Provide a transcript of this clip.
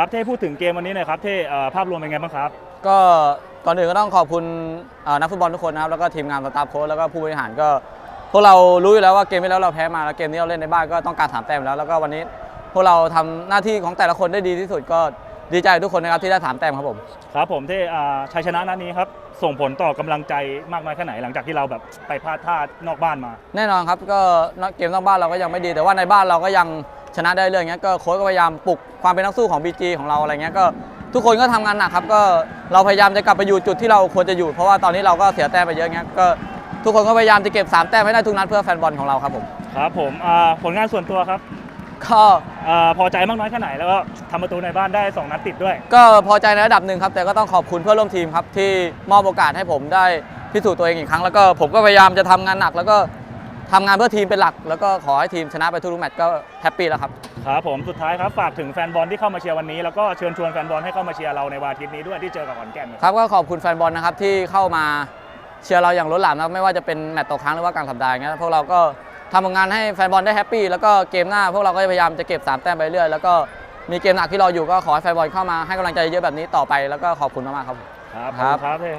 ครับเท่พูดถึงเกมวันนี้หน่อยครับเท่เอ่อภาพรวมเป็นไงบ้างครับ ก็ก่อนอื่นก็ต้องขอบคุณเอ่อนักฟุตบอลทุกคนนะครับแล้วก็ทีมงานสตาฟโค้ชแล้วก็ผู้บริหารก็ พวกเรารู้อยู่แล้วว่าเกมที่แล้วเราแพ้มาแล้วเกมนี้เราเล่นในบ้านก็ต้องการสามแต้มแล้วแล้วก็วันนี้พวกเราทำหน้าที่ของแต่ละคนได้ดีที่สุดก็ดีใจกับทุกคนนะครับที่ได้สามแต้มครับผมครับผมเท่อ่าชัยชนะนัดนี้ครับส่งผลต่อกำลังใจมากน้อยแค่ไหนหลังจากที่เราแบบไปพลาดท่านอกบ้านมา แน่นอนครับก็เกมนอกบ้านเราก็ยังไม่ดีแต่ว่าในบ้านเราก็ยัง ชนะได้เรื่องเงี้ยก็โค้ชก็พยายามปลุกความเป็นนักสู้ของ BG ของเราอะไรเงี้ยก็ทุกคนก็ทำงานหนักครับก็เราพยายามจะกลับไปอยู่จุดที่เราควรจะอยู่ เพราะว่าตอนนี้เราก็เสียแต้มไปเยอะเงี้ยก็ทุกคนก็พยายามจะเก็บสามแต้มให้ได้ทุกนัดเพื่อแฟนบอลของเราครับผมครับผมอ่าผลงานส่วนตัวครับก็อ่าพอใจมากน้อยแค่ไหนแล้วก็ทำประตูในบ้านได้ 2 นัดติดด้วย ก็พอใจในระดับหนึ่งครับ แต่ก็ต้องขอบคุณเพื่อนร่วมทีมครับ ที่มอบโอกาสให้ผมได้พิสูจน์ตัวเองอีกครั้ง แล้วก็ผมก็พยายามจะทำงานหนัก แล้วก็ ทำงานเพื่อทีมเป็นหลัก แล้วก็ขอให้ทีมชนะไปทุกๆแมตช์ก็แฮปปี้แล้วครับ ครับผมสุดท้ายครับฝากถึงแฟนบอลที่เข้ามาเชียร์วันนี้ แล้วก็เชิญชวนแฟนบอลให้เข้ามาเชียร์เราในวันอาทิตย์นี้ด้วยที่เจอกับขอนแก่นครับก็ขอบคุณแฟนบอลนะครับที่เข้ามาเชียร์เราอย่างล้นหลามนะครับไม่ว่าจะเป็นแมตต์ตกค้างหรือว่ากลางสัปดาห์อย่างเงี้ยพวกเราก็ทำผลงานให้แฟนบอลได้แฮปปี้แล้วก็เกมหน้า พวกเราก็พยายามจะเก็บ3แต้มไปเรื่อยแล้วก็มีเกมหนักที่รออยู่ก็ขอให้แฟนบอลเข้ามาให้กำลังใจเยอะแบบนี้ต่อไป แล้วก็ขอบคุณมากๆครับครับครับครับเท่